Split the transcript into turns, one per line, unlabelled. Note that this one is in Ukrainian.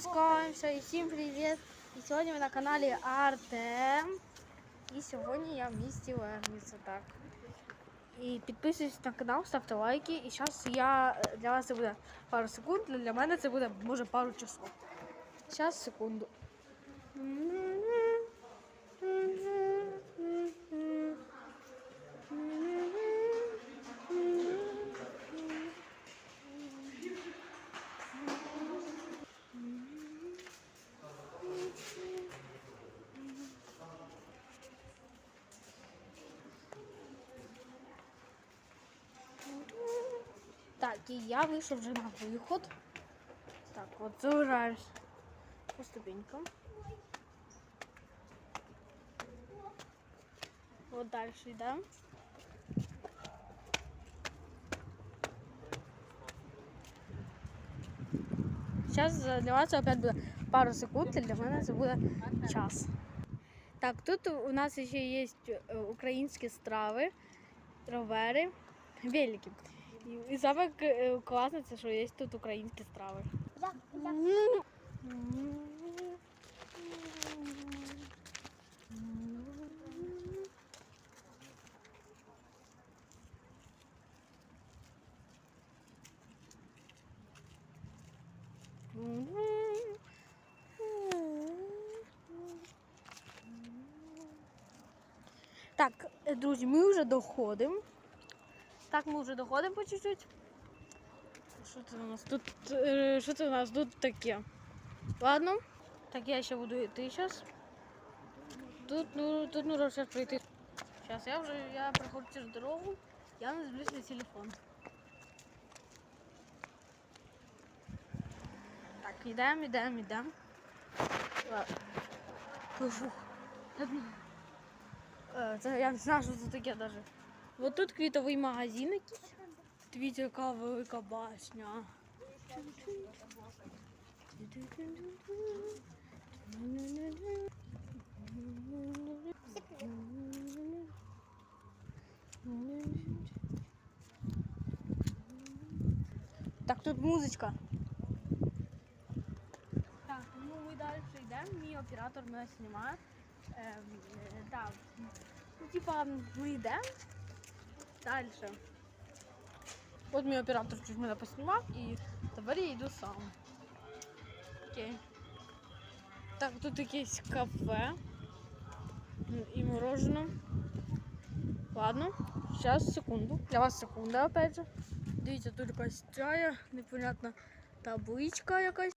запускаємося и всем привет! И сегодня ми на канале Артем. И сегодня я вместе вернется так. И подписывайтесь на канал, ставьте лайки. И сейчас я для вас это будет пару секунд, для меня это будет может пару часов. Сейчас, секунду. Так, і я вийшов вже на виход. Так, от загружаюсь по ступенькам. От далі йдемо. Зараз для вас опять буде пару секунд, для мене це буде час. Так, тут у нас ще є е, українські страви, ровери, велики. І, саме класне, це що є тут українські страви. Так, е, друзі, ми вже доходимо. Так, ми вже доходимо по чуть-чуть. Що це у нас тут? е, Що це у нас тут таке? Ладно. Так, я ще буду йти зараз. Тут, ну, тут нужно зараз пройти. Зараз я вже я проходжу цю дорогу, я не дивлюсь на телефон. Так, йдемо, йдемо, йдемо. Ладно. Е, я не знаю, що це таке навіть. Ось тут квітовий магазин якийсь. Дивіться, яка велика башня. Так, тут музичка. Так, ну ми далі йдемо. Мій оператор мене знімає. Ем, е, так. Ну, типа, ми йдемо. Далі. От мій оператор чуть мене поснімав і тепер я йду сам. Окей. Так, тут якесь кафе. М, І мороженое. Ладно, зараз секунду. Для вас секунда опять же. Дивіться, тут якась чая, непонятна табличка якась.